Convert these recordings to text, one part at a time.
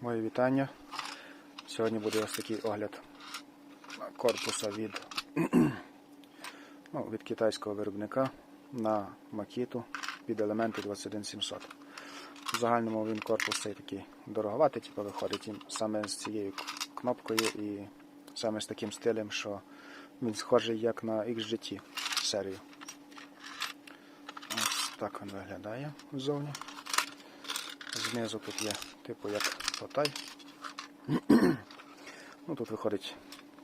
Моє вітання. Сьогодні буде ось такий огляд корпуса від, ну, від китайського виробника на макіту під елементи 21700. В загальному він корпус цей такий дороговатий, типу виходить саме з цією кнопкою і саме з таким стилем, що він схожий як на XGT серію. Ось так він виглядає ззовні. Знизу тут є типу як потай. ну тут виходить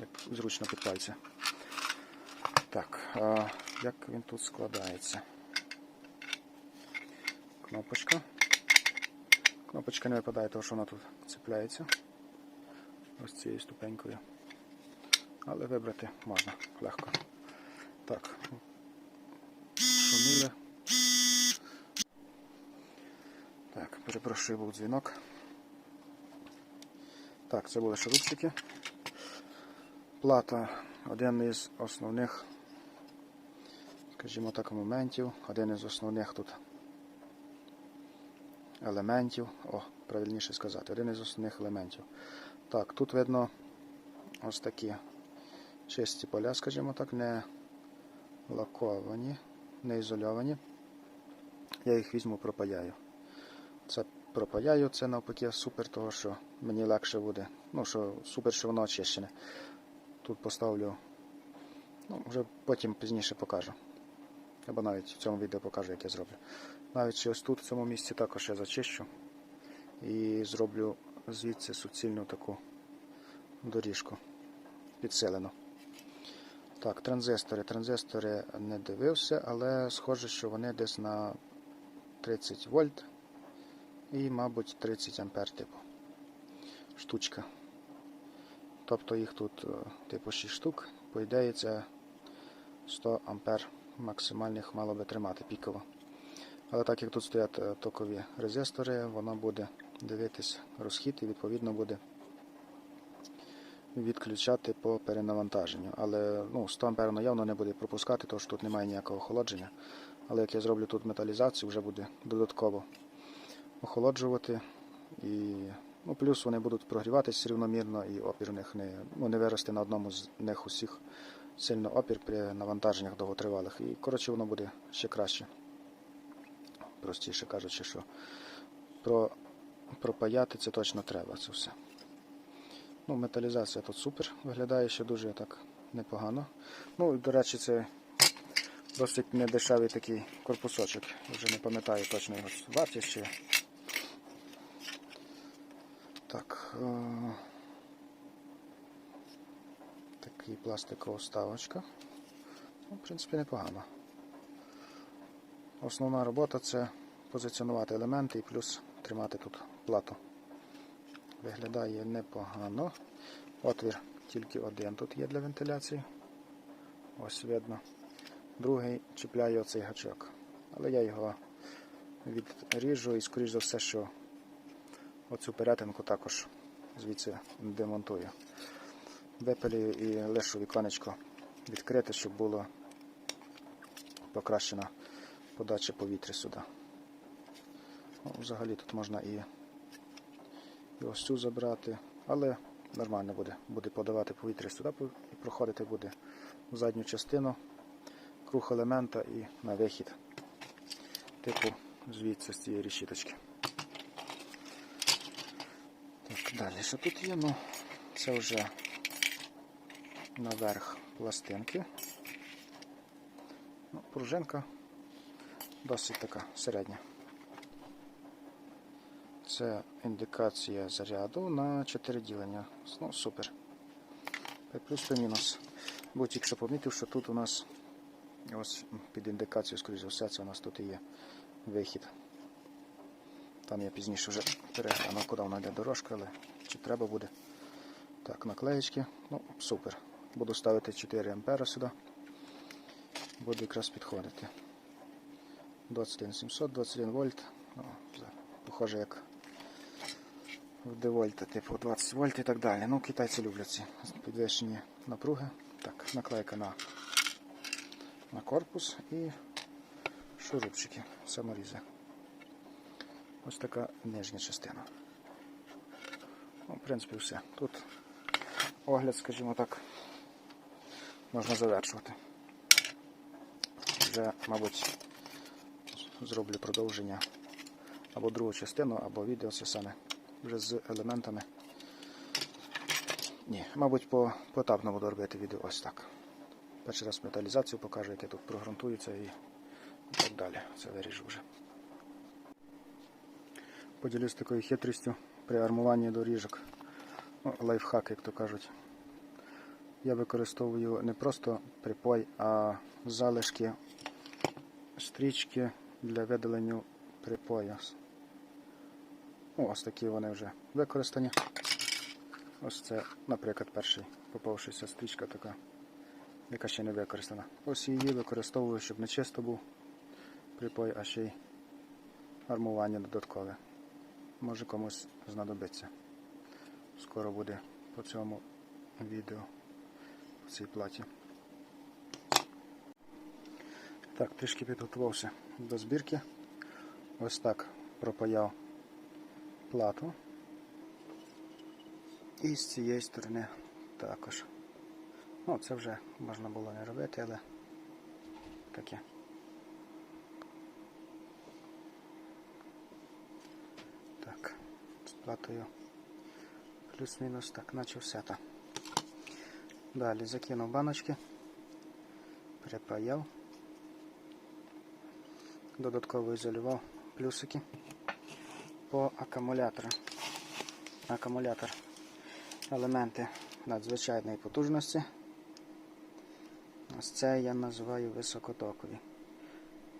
як зручно під пальці. Так, а як він тут складається? Кнопочка. Кнопочка не випадає, тому що вона тут цепляється ось цією ступенькою. Але вибрати можна легко. Так. Шуміли. Так, перепрошую, був дзвінок. Так, це були шурупчики. Плата один із основних, скажімо так, моментів, один із основних тут елементів. О, правильніше сказати, один із основних елементів. Так, тут видно ось такі чисті поля, скажімо так, не лаковані, не ізольовані. Я їх візьму, пропаяю. Це пропаяю, це навпаки супер, того що мені легше буде. Ну, що супер, що воно очищене. Тут поставлю, ну, вже потім пізніше покажу. Або навіть в цьому відео покажу, як я зроблю. Навіть ось тут в цьому місці також я зачищу і зроблю звідси суцільну таку доріжку підсилену. Так, транзистори. Транзистори не дивився, але схоже, що вони десь на 30 вольт і, мабуть, 30 ампер типу. Штучка. Тобто їх тут е, типу 6 штук. По ідеї це 100 ампер максимальних мало би тримати піково. Але так як тут стоять е, токові резистори, воно буде дивитись розхід і відповідно буде відключати по перенавантаженню. Але ну, 100 ампер явно не буде пропускати, тому що тут немає ніякого охолодження. Але як я зроблю тут металізацію, вже буде додатково охолоджувати. І, ну, плюс вони будуть прогріватися рівномірно і опір у них не, ну, не виросте на одному з них усіх сильно опір при навантаженнях довготривалих. І коротше воно буде ще краще. Простіше кажучи, що про, пропаяти це точно треба це все. Ну, Металізація тут супер, виглядає ще дуже так непогано. Ну, до речі, це досить недешевий такий корпусочок. Вже не пам'ятаю точно його вартість ще. Так. Е такий пластикова вставочка. Ну, в принципі, непогано. Основна робота це позиціонувати елементи і плюс тримати тут плату. Виглядає непогано. Отвір тільки один тут є для вентиляції. Ось видно. Другий чіпляє оцей гачок. Але я його відріжу і, скоріш за все, що оцю перетинку також звідси демонтую. Випилюю і лишу віконечко відкрите, щоб було покращена подача повітря сюди. Ну, Взагалі тут можна і, і ось цю забрати, але нормально буде буде подавати повітря сюди і проходити буде в задню частину круг елемента і на вихід, типу звідси з цієї решіточки. Так, далі що тут є? Ну, це вже наверх пластинки. Ну, Пружинка досить така середня. Це індикація заряду на 4 ділення. Ну, супер. Плюс та мінус. Бо тільки що помітив, що тут у нас ось під індикацією, скоріш за все, це у нас тут і є вихід. Там я пізніше вже перегляну, куди вона йде дорожка, але чи треба буде. Так, наклеєчки. Ну, супер. Буду ставити 4 ампера сюди. Буде якраз підходити. 21700, 21 вольт. О, похоже як в девольта, типу 20 вольт і так далі. Ну, китайці люблять ці підвищені напруги. Так, наклейка на, на корпус і шурупчики, саморізи. Ось така нижня частина. Ну, в принципі, все. Тут огляд, скажімо так, можна завершувати. Вже, мабуть, зроблю продовження або другу частину, або відео це саме вже з елементами. Ні, мабуть, по, поетапно буду робити відео ось так. Перший раз металізацію покажу, яке тут прогрунтується і, так далі. Це виріжу вже. Поділюсь такою хитрістю при армуванні доріжок. Ну, лайфхак, як то кажуть. Я використовую не просто припой, а залишки стрічки для видалення припою. Ну, ось такі вони вже використані. Ось це, наприклад, перший попавшися стрічка така, яка ще не використана. Ось її використовую, щоб не чисто був припой, а ще й армування додаткове. Може комусь знадобиться. Скоро буде по цьому відео по цій платі. Так, трішки підготувався до збірки. Ось так пропаяв плату. І з цієї сторони також. Ну, це вже можна було не робити, але таке. Так, з плюс-мінус так, наче все так. Далі закинув баночки, припаяв, додатково ізолював плюсики по акумулятору. Акумулятор елементи надзвичайної потужності. Ось це я називаю високотокові.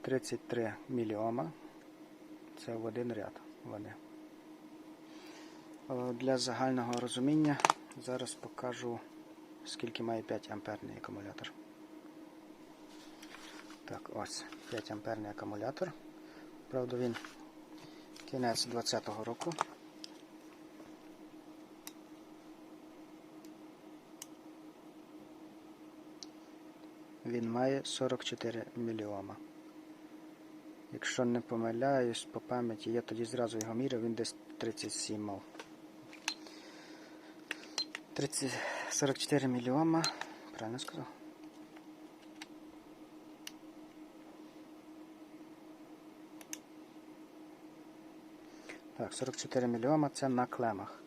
33 мільйома. Це в один ряд вони. О, Для загального розуміння зараз покажу, скільки має 5 амперний акумулятор. Так, ось 5 амперний акумулятор. Правда, він кінець 2020 року. Він має 44 мільйома. Якщо не помиляюсь по пам'яті, я тоді зразу його міряв, він десь 37 мав. 30, 44 мільйома. Правильно сказав? Так, 44 мільйома це на клемах.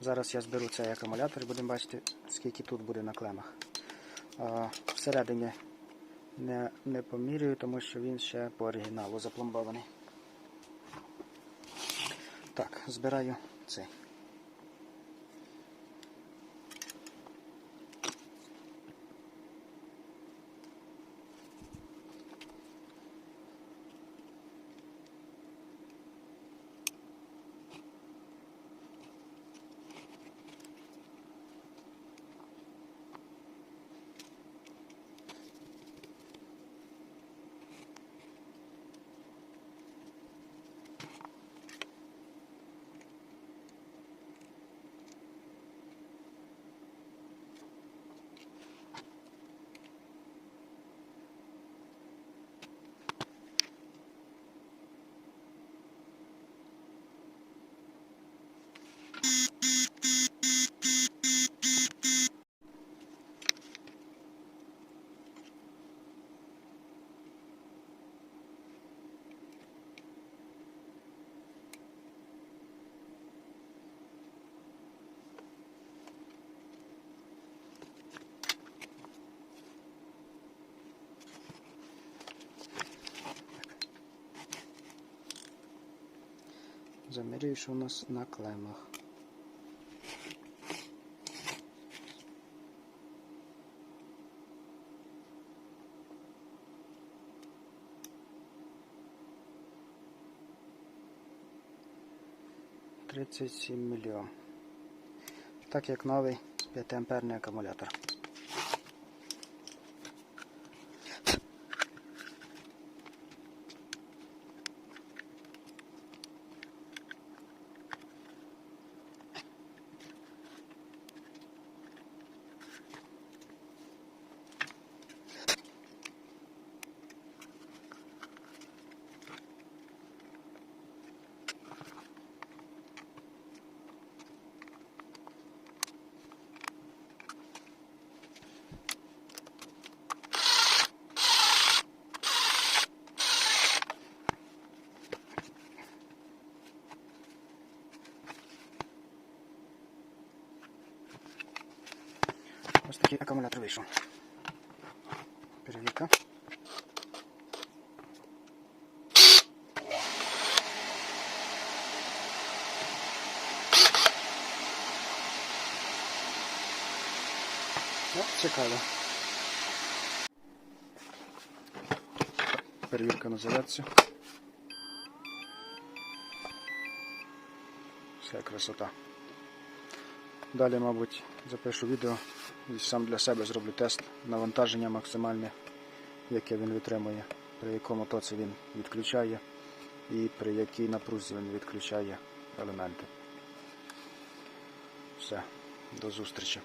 Зараз я зберу цей акумулятор і будемо бачити, скільки тут буде на клемах. Всередині не, не помірюю, тому що він ще по оригіналу запломбований. Так, збираю цей. Замірюю, що у нас на клемах. Тридцять сім мільйон. Так як новий 5 амперний акумулятор. Такий акумулятор вийшов. Перевірка. Цікаво. Перевірка на зарядці. Все красота. Далі, мабуть, запишу відео і сам для себе зроблю тест навантаження максимальне, яке він витримує, при якому тоці він відключає і при якій напрузі він відключає елементи. Все, до зустрічі.